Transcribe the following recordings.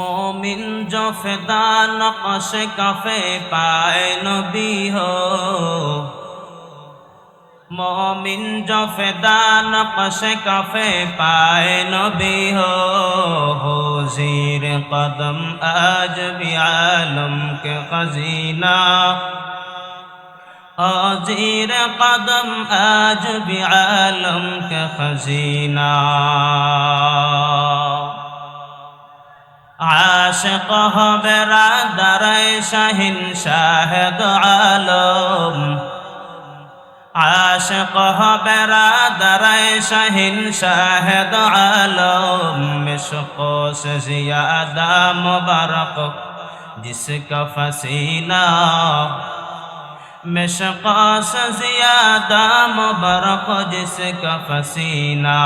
মোমিন জফেদা নকশ কাফে পায় নবী হো। মোমিন জফেদা নকশ কাফে পায় নবী হো। জির কদম আজ বি আলম কে খজিনা। حاضر قدم آج بعالم کا خزینہ আশেক হবে রাদারায় শাহিন শাহেদ আলম। আশেক হবে রাদারায় শাহিন শাহেদ আলম। মিশকোশ জিয়াদা মুবারক, জিসকা ফসিনা। مشقاس زیادہ مبرق جس کا فسینہ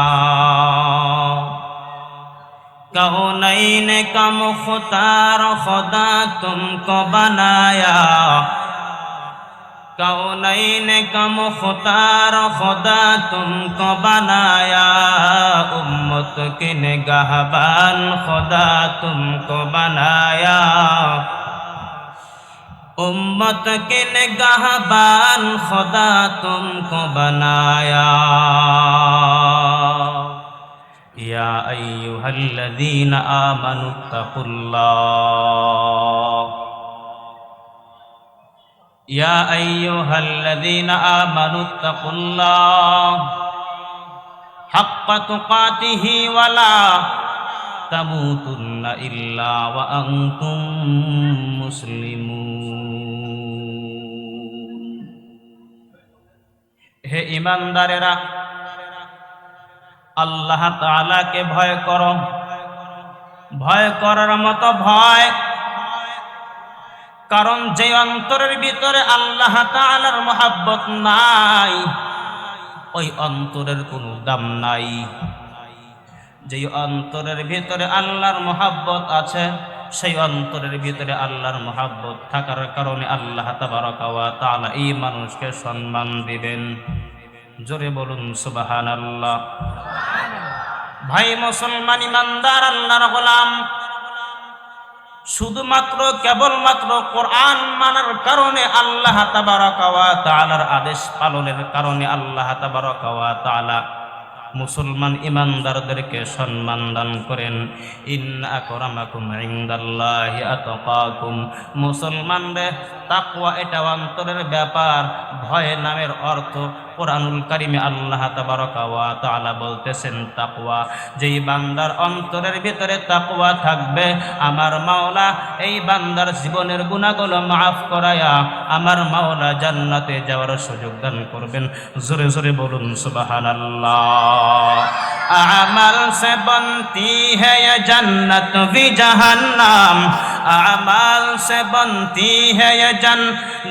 کونین کا مختار خدا تم کو بنایا کونین کا مختار خدا تم کو بنایا امت کی نگہبان خدا تم کو بنایا امت کے نگہبان خدا تم کو بنایا يا أيها الذين آمنوا اتقوا الله يا أيها الذين آمنوا اتقوا الله حق تقاته ولا تموتن إلا وأنتم مسلمون هي إيمان دارنا আল্লাহ তালাকে ভয় করো। ভয় করার মতো ভয়। কারণ যে অন্তরের ভিতরে আল্লাহ তালার মহাব্বত নাই, ওই অন্তরের কোনো দাম নাই। যে অন্তরের ভিতরে আল্লাহর মহাব্বত আছে, সেই অন্তরের ভিতরে আল্লাহর মহাব্বত থাকার কারণে আল্লাহ তালা এই মানুষকে সম্মান দিবেন। জোরে বলুন সুবাহান আল্লাহ ভাই মুসলমান ইমানদার, আল্লাহর গোলাম, শুধুমাত্র, কেবলমাত্র কোরআন মানার কারণে আল্লাহ তালার আদেশ পালনের কারণে আল্লাহ তালা মুসলমান ইমানদারদেরকে সম্মান দান করেন। ইন্দাল্লাহি আতকাকুম। মুসলমানদের তাকওয়া এটা অন্তরের ব্যাপার, ভয় নামের অর্থ কোরআনুল কারিমে আল্লাহ তাবারকাওয়া তালা বলতেছেন তাকুয়া যেই বান্দার অন্তরের ভিতরে তাকুয়া থাকবে, আমার মাওলা এই বান্দার জীবনের গুণাগুলো মাফ করায়া আমার মাওলা জান্নাতে যাওয়ার সুযোগ দান করবেন। জোরে জোরে বলুন সুবাহান আমাল সে বন্তি হ্যাঁ জন্নত জাহান্নাম। আমাল সে বন্তি হেজন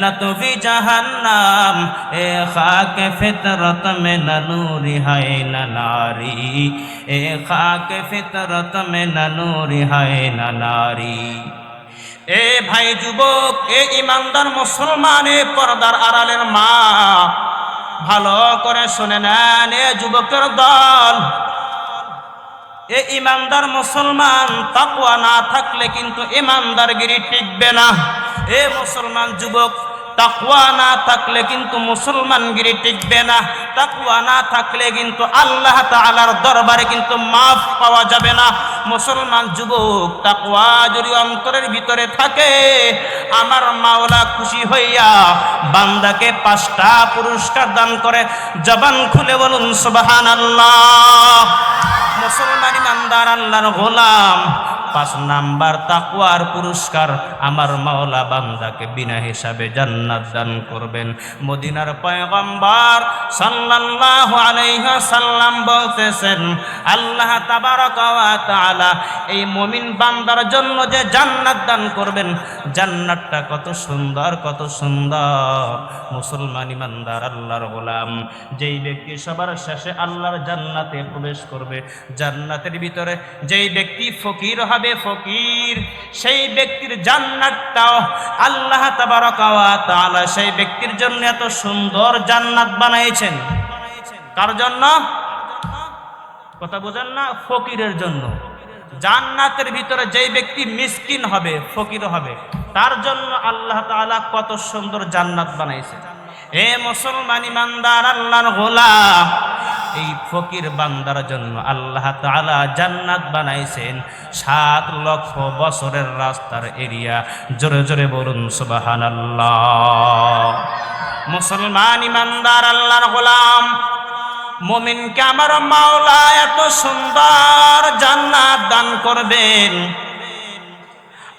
নতুবি জহন্নাম। এ খাক ফিতরত মে ননুরি হাই নারি। এ খাক ফিতরত মে ননুরি হাই নারি। এ ভাই যুবক, এ ইমানদার মুসলমানে পর্দার আড়ালের মা, ভালো করে শুনে নেন, এ যুবকের দল। এ ইমানদার মুসলমান তাকুয়া না থাকলে কিন্তু ইমানদারগিরি টিকবে না। এ মুসলমান যুবক তাকুয়া না থাকলে কিন্তু মুসলমানগিরি টিকবে না। তাকুয়া না থাকলে কিন্তু আল্লাহ তাআলার দরবারে কিন্তু মাফ পাওয়া যাবে না। মুসলমান যুবক তাকুয়া যদি অন্তরের ভিতরে থাকে, আমার মাওলা খুশি হইয়া বান্দাকে পাঁচটা পুরস্কার দান করে। জবান খুলে বলুন সুবাহান আল্লাহ মুসলমান ইমানদার আল্লাহর গোলাম। পাঁচ নাম্বার তাকুয়ার পুরস্কার আমার মাওলা বান্দাকে বিনা হিসাবে জান্নাত দান করবেন। মদিনার পয়গম্বর সাল্লাল্লাহু আলাইহি সাল্লাম বলতেছেন, আল্লাহ তাবারাকা ওয়া তাআলা এই মুমিন বান্দার জন্য যে জান্নাত দান করবেন, জান্নাতটা কত সুন্দর কত সুন্দর। মুসলমান ইমানদার, আল্লাহর গোলাম। যেই ব্যক্তি সবার শেষে আল্লাহর জান্নাতে প্রবেশ করবে, জান্নাতের ভিতরে যেই ব্যক্তি ফকির হবে ফকির। সেই ব্যক্তির জান্নাতটাও আল্লাহ তাআলা সেই ব্যক্তির জন্য এত সুন্দর জান্নাত বানাইছেন। কার জন্য? কথা বোঝেন না? ফকিরের জন্য। জান্নাতের ভিতরে যেই ব্যক্তি মিসকিন হবে, ফকির হবে, তার জন্য আল্লাহ তাআলা কত সুন্দর জান্নাত বানাইছে। এ মুসলমান ইমানদার, আল্লাহর গোলাম এই ফকির বান্দার জন্য আল্লাহ তাআলা জান্নাত বানাইছেন সাত লক্ষ বছরের রাস্তার এরিয়া। জোরে জোরে বলুন, সুবহানাল্লাহ। মুসলমান ইমানদার, আল্লাহর গোলাম। মুমিনকে আমার মাওলা এত সুন্দর জান্নাত দান করবেন।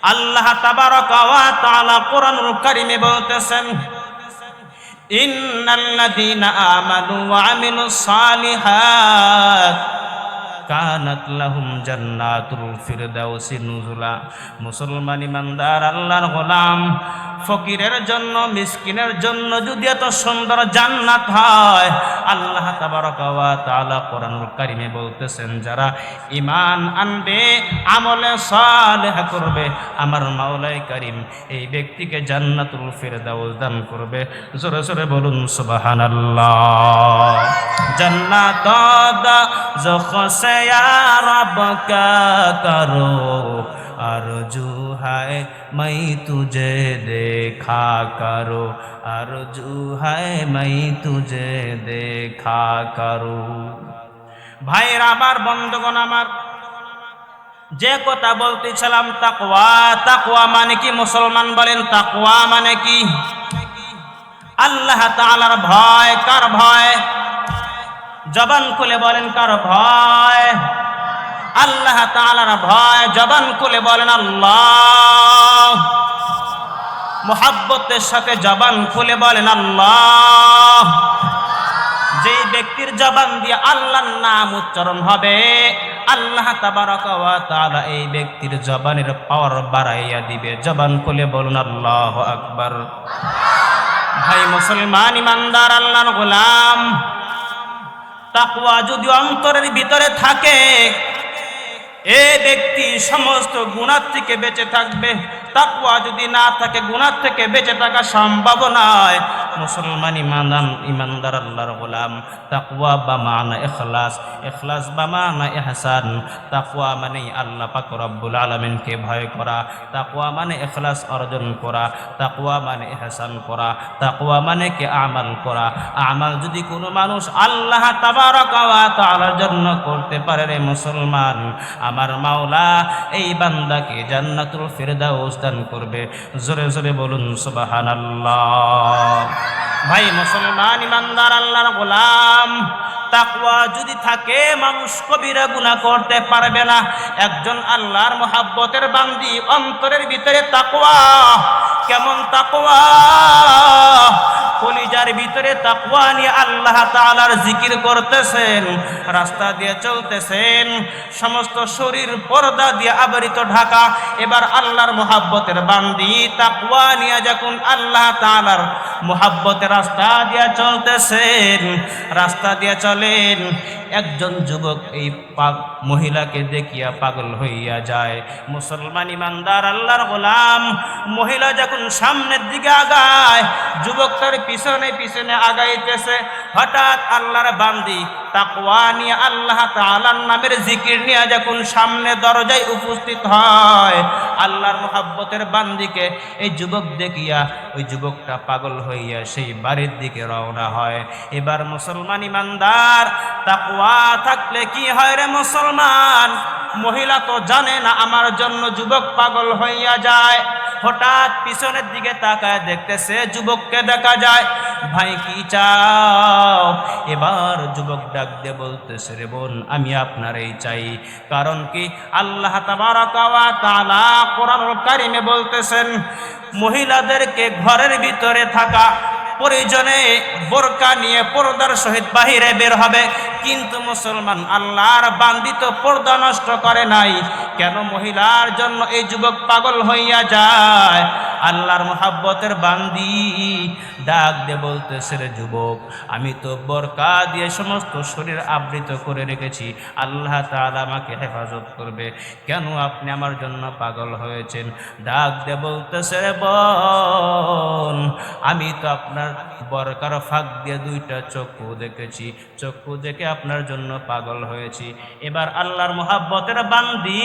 আল্লাহ তাবারাকা ওয়া তাআলা কোরআনুল কারীমে বলতেছেন إن الذين آمنوا وعملوا الصالحات কানাত লাহুম জান্নাতুল ফিরদাউসি নুজুলা। মুসলমান ইমানদার, আল্লাহর গোলাম। ফকিরের জন্য, মিসকিনের জন্য যদি এত সুন্দর জান্নাত হয়, আল্লাহ তাআলা কোরআনুল কারীমে বলতেছেন, যারা আনবে, আমলে সালেহ করবে, আমার মাওলাই করিম এই ব্যক্তিকে জান্নাতুল ফিরদাউস দান করবে। জোরে জোরে বলুন, সুবহানাল্লাহ। জান্নাত দা জখসে রব কা করো আরজু হায় मैं तुझे देखा करो आरजू है मैं तुझे देखा करो ভাইরা আমার বন্ধুগণ আমার যে কথা বলতেছিলাম তাকওয়া তাকওয়া মানে কি মুসলমান বলেন তাকওয়া মানে কি আল্লাহ তাআলার ভয় কার ভয় জবান খুলে বলেন, কার ভয়? আল্লাহ তাআলার ভয়, জবান খুলে বলেন, আল্লাহ। মোহাব্বতের সাথে জবান খুলে বলেন, আল্লাহ। যেই ব্যক্তির জবান দিয়ে আল্লাহর নাম উচ্চারণ হবে, আল্লাহ তাআলা এই ব্যক্তির জবানের পাওয়ার বাড়াইয়া দিবে। জবান খুলে বলুন, আল্লাহু আকবার। ভাই মুসলমান, ইমানদার, আল্লাহর গোলাম তাকওয়া যদি অন্তরের ভিতরে থাকে, এ ব্যক্তি সমস্ত গুণার থেকে বেঁচে থাকবে। তাকুয়া যদি না থাকে গুণার থেকে বেঁচে থাকা সম্ভাবনায় নয়। মুসলমান ইমানদান ইমানদার আল্লাহর গোলাম। তাকওয়া বা মানা এখলাস ইখলাস বা মানা ইহসান। তাকওয়া মানে আল্লাহ পাক রব্বুল আলামিনকে ভয় করা। তাকওয়া মানে এখলাস অর্জন করা। তাকওয়া মানে এহসান করা। তাকওয়া মানে কে? আমাল করা। আমাল যদি কোনো মানুষ আল্লাহ তাআলার জন্য করতে পারে রে মুসলমান, আমার মাওলা এই বান্দাকে জান্নাতুল ফিরদাউস দান করবে। জোরে জোরে বলুন সুবহানাল্লাহ। ভাই মুসলমান ইমানদার আল্লাহর গোলাম, তাকওয়া যদি থাকে, মানুষ কবিরা গুনাহ করতে পারবে না। একজন আল্লাহর মোহাব্বতের বান্দি অন্তরের ভিতরে তাকওয়া। কেমন তাকওয়া? কলিজার ভিতরে তাকওয়া নিয়ে আল্লাহ তাআলার জিকির করতেছেন, রাস্তা দিয়ে চলতেছেন, সমস্ত শরীর পর্দা দিয়ে আবৃত ঢাকা। এবার আল্লাহর মোহাব্বতের বান্দি তাকওয়া নিয়ে যখন আল্লাহ তাআলার মোহাব্বতের রাস্তা দিয়া চলতেছেন, রাস্তা দিয়া চলেন। একজন যুবক এই পাগ মহিলাকে দেখিয়া পাগল হইয়া যায়। মুসলমান ইমানদার, আল্লাহর গোলাম। মহিলা যখন সামনের দিকে আগায়, যুবক তার পিছনে পিছনে আগাইতেছে। হঠাৎ আল্লাহর বান্দি তাকওয়া নিয়ে আল্লাহ তাআলার নামের জিকির নিয়ে যখন সামনে দরজায় উপস্থিত হয়, আল্লাহর মোহাব্বতের বান্দিকে এই যুবক দেখিয়া ওই যুবকটা পাগল হইয়া সেই বাড়ির দিকে রওনা হয়। এবার মুসলমান ইমানদার তাকুয়া থাকলে কি হয় রে মুসলমান? মহিলা তো জানে না আমার জন্য যুবক পাগল হইয়া যায়। হঠাৎ পিছনের দিকে তাকায় দেখতেছে যুবককে দেখা যায়। ভাই, কি চাও? এবার যুবক ডাক দিয়ে বলতেছে, রে আমি চাই। কারণ কি? আল্লাহ কারিমে বলতেছেন, মহিলাদেরকে ঘরের ভিতরে থাকা প্রয়োজনে বোরকা নিয়ে পর্দার সহিত বাহিরে বের হবে। কিন্তু মুসলমান আল্লাহর বান্দিত পর্দা নষ্ট করে নাই। কেন মহিলার জন্য এই যুবক পাগল হইয়া যায়? আল্লাহর মোহাব্বতের বান্দি। ডাক দে বলতেছে, রে যুবক, আমি তো বরকা দিয়ে সমস্ত শরীর আবৃত করে রেখেছি। আল্লাহ তাআলা আমাকে হেফাজত করবে। কেন আপনি আমার জন্য পাগল হয়েছেন? ডাক দে বলতেছে, রে বোন, আমি তো আপনার বরকার ফাঁক দিয়ে দুইটা চক্ষু দেখেছি। চক্ষু দেখে আপনার জন্য পাগল হয়েছি। এবার আল্লাহর মোহাব্বতের বান্দি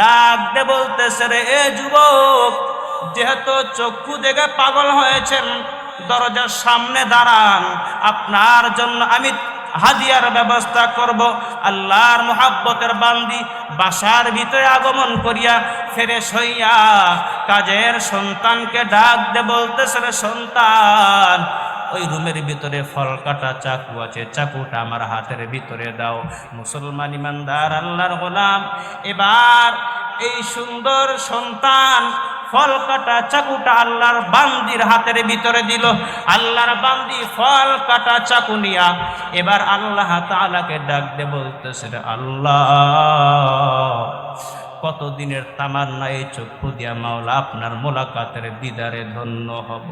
ডাক দে বলতেছে, রে এ যুবক যেহেতু চক্ষু দেখে পাগল হয়েছেন, দরজার সামনে দাঁড়ান। আপনার জন্য আমি হাদিয়ার ব্যবস্থা করব। আল্লাহর মোহাব্বতের বান্দি বাসার ভিতরে আগমন করিয়া ফেরেশ হইয়া কাজের সন্তানকে ডাক দে বলতেছে সন্তান, ওই রুমের ভিতরে ফল কাটা চাকু আছে, চাকুটা আমার হাতের ভিতরে দাও। মুসলমান ইমানদার, আল্লাহর গোলাম, এবার এই সুন্দর সন্তান ফল কাটা চাকুটা আল্লাহর বান্দির হাতের ভিতরে দিল। আল্লাহর বান্দি ফল কাটা চাকু নিয়া এবার আল্লাহ তাআলাকে ডাক দে বলতেছে আল্লাহ, কতদিনের তামান্না এই চক্ষু দিয়া মাওলা আপনার মোলাকাতের দিদারে ধন্য হব।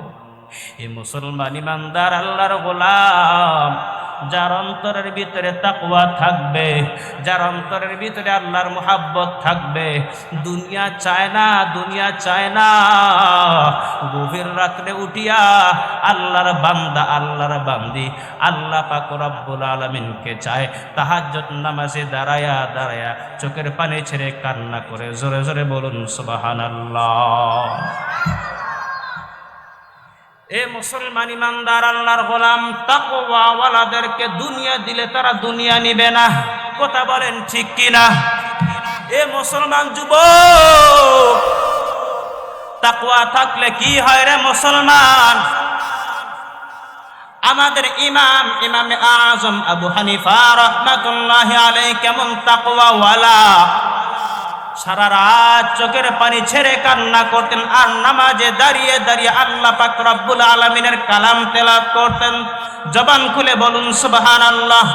এ মুসলমান ইমানদার, আল্লাহর গোলাম যার অন্তরের ভিতরে তাকওয়া থাকবে, যার অন্তরের ভিতরে আল্লাহর মোহাব্বত থাকবে। দুনিয়া চায় না, দুনিয়া চায় না। গভীর রাত্রে উঠিয়া আল্লাহর বান্দা, আল্লাহর বান্দি, আল্লাহ পাক রব্বুল আলমিনকে চায়। তাহাজ্জত নামাজে দাঁড়ায়া দাঁড়ায়া চোখের পানি ছেড়ে কান্না করে জোরে জোরে বলুন, সুবহানাল্লাহ। এ মুসলমান ইমানদার, আল্লাহর গোলাম তাকওয়াওয়ালাদেরকে দুনিয়া দিলে তারা দুনিয়া নিবে না। কথা বলেন ঠিক কিনা? এ মুসলমান যুবক, তাকওয়া থাকলে কি হয় রে মুসলমান? আমাদের ইমাম, ইমামে আজম আবু হানিফা রহমাতুল্লাহ আলাই কেমন তাকওয়াওয়ালা সারা রাত চোখের পানি ছেড়ে কান্না করতেন আর নামাজে দাঁড়িয়ে দাঁড়িয়ে আল্লাহ পাক রব্বুল আলমিনের কালাম তেলাপ করতেন। জবান খুলে বলুন সুবাহান আল্লাহ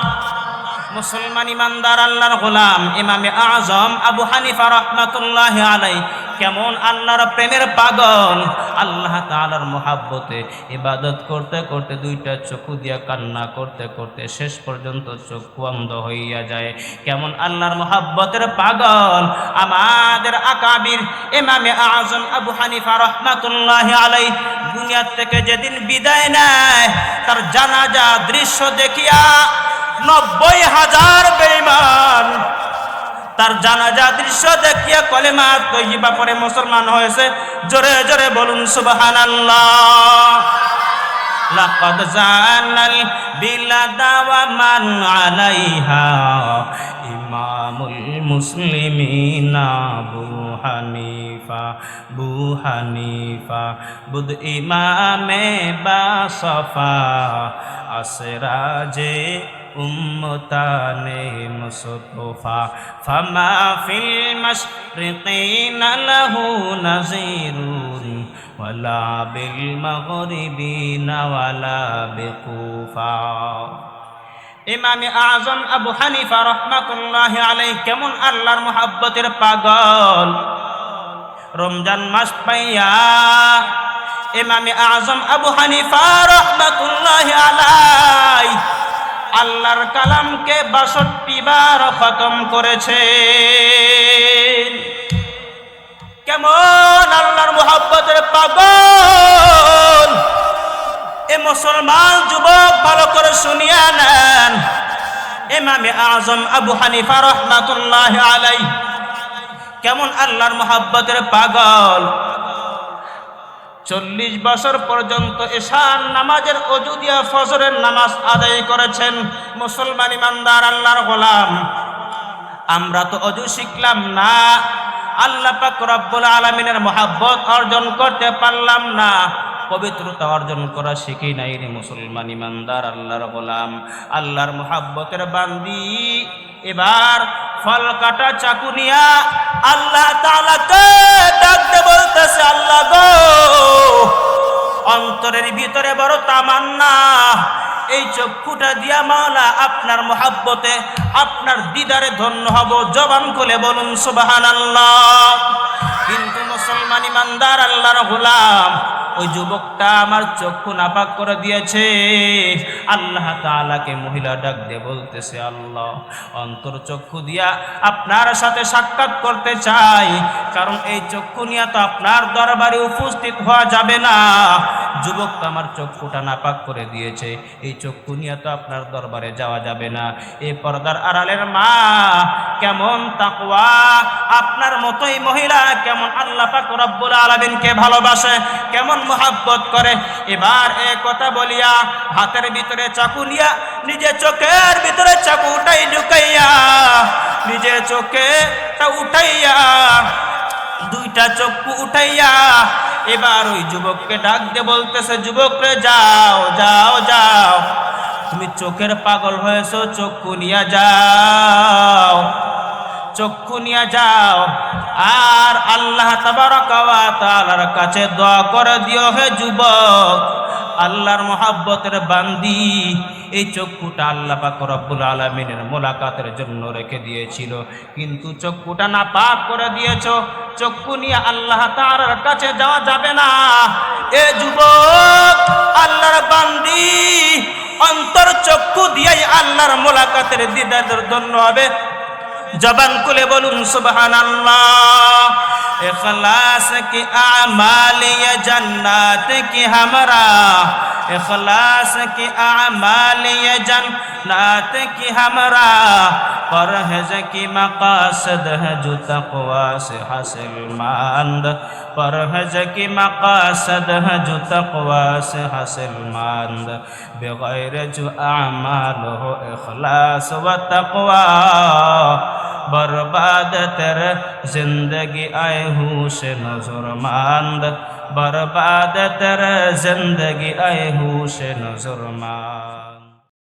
মুসলমান ইমানদার, আল্লাহর গোলাম, ইমামে আজম আবু হানিফা রহমাতুল্লাহ আলাই কেমন আল্লাহর প্রেমের পাগল। আল্লাহ তাআলার মোহাব্বতে ইবাদত করতে করতে দুইটা চক্ষু দিয়া কান্না করতে করতে শেষ পর্যন্ত চক্ষু অন্ধ হইয়া যায়। কেমন আল্লাহর মোহাব্বতের পাগল। আমাদের আকাবির এমামে আজম আবু হানিফা রহমাতুল্লাহ আলাই দুনিয়ার থেকে যেদিন বিদায় নেয়, তার জানাজা দৃশ্য দেখিয়া নব্বই হাজার বেঈমান তার জানাজা দৃশ্য দেখিয়া কলেমা তৈবা পরে মুসলমান হয়েছে। জোরে জোরে বলুন, সুবহানাল্লাহ। লাকাদ জানাল বিলাদা ওয়া মান আলাইহা ইমামুল মুসলিমিন আবু হানিফা বু হানিফা। বুদ ইমামে বাসফা মুস্তফা। ফামা ফিল মাশরিকিন লাহু নাযিরুন ওয়ালা বিল মাগরিবিন ওয়ালা বিকুফা। ইমামে আজম আবু হানিফা রহমাতুল্লাহ আলাই কেমন আল্লাহর মোহাব্বতের পাগল। রমজান মাস পাইয়া ইমামে আজম আবু হানিফা রহমাতুল্লাহ আলাই আল্লাহর কালামকে বাষট্টি বার খতম করেছে কেমন আল্লাহর মোহাব্বতের পাগল? এ মুসলমান যুবক ভালো করে শুনিয়া নেন। ইমামে আজম আবু হানিফা রহমাতুল্লাহ আলাই কেমন আল্লাহর মোহাব্বতের পাগল? চল্লিশ বছর পর্যন্ত এশান নামাজের অজু দিয়া ফজরের নামাজ আদায় করেছেন মুসলমান ইমানদার আল্লাহর গোলাম। আমরা তো অজু শিখলাম না। আল্লাহ পাক রব্বুল আলমিনের মহাব্বত অর্জন করতে পারলাম না। পবিত্রতা অর্জন করা শিখি নাই রে মুসলমান ইমানদার আল্লাহর গোলাম। আল্লাহর মোহাব্বতের বান্দি। এবার ফল কাটা চাকু নিয়া আল্লাহ তাআলাকে ডাকতে বলতেছে আল্লাহ গো। অন্তরের ভিতরে বড় তামান্না। এই চক্ষুটা দিয়া মাওলা আপনার মহাব্বতে, আপনার দিদারে ধন্য হব। জবান খুলে বলুন সুবাহান আল্লাহ কিন্তু মুসলমান ইমানদার, আল্লাহর গোলাম। ওই যুবকটা আমার চক্ষু নাপাক করে দিয়েছে। আল্লাহ তালাকে মহিলা ডাক দিয়ে বলতেছে, আল্লাহ, অন্তর চক্ষু দিয়া আপনার সাথে সাক্ষাৎ করতে চাই। কারণ এই চক্ষু নিয়ে তো আপনার দরবারে উপস্থিত হওয়া যাবে না। যুবকটা আমার চক্ষুটা নাপাক করে দিয়েছে। এই চক্ষু নিয়ে তো আপনার দরবারে যাওয়া যাবে না। এই পর্দার আড়ালের মা, কেমন তাকওয়া? আপনার মতোই মহিলা কেমন আল্লাহ পাক রব্বুল আলামিনকে ভালোবাসে, কেমন মোহাব্বত করে। এবার এ কথা বলিয়া হাতের ভিতরে চাকু নিয়া নিজে চোখের ভিতরে চাকু উঠাই ঢুকাইয়া নিজে চোখে তা উঠাইয়া, দুইটা চক্ষু উঠাইয়া এবার ওই যুবককে ডাক দিয়ে বলতেছে যুবক রে যাও যাও যাও। তুমি চোখের পাগল হয়েছ চোখ কুনিয়া যাও। চক্ষু নিয়ে যাও। আর আল্লাহ তাবার কাছে দোয়া করে দিও হে যুবক। আল্লাহর মোহাব্বতের বান্দি, এই চক্ষুটা আল্লাহ পাক রব্বুল আলমিনের মোলাকাতের জন্য রেখে দিয়েছিল। কিন্তু চক্ষুটা না পাক করে দিয়েছ। চক্ষু নিয়ে আল্লাহ তার কাছে যাওয়া যাবে না। এ যুবক, আল্লাহর বান্দি, অন্তর চক্ষু দিয়েই আল্লাহর মোলাকাতের দিদারের জন্য হবে। জবান খুলে বলুন সুবহান আল্লাহ اخلاص کی اعمال یا جنات کی ہمراہ اخلاص کی اعمال یا جنات کی ہمراہ پرہز کی مقاصد ہے جو تقوا سے حاصل ماند پر حج کی مقاصد حج تقوا سے حاصل ماند بغیر جو اعمال ہو اخلاص و تقوا برباد تر زندگی آئے ہوش نظر ماند برباد تر زندگی آئے ہوش نظر ماند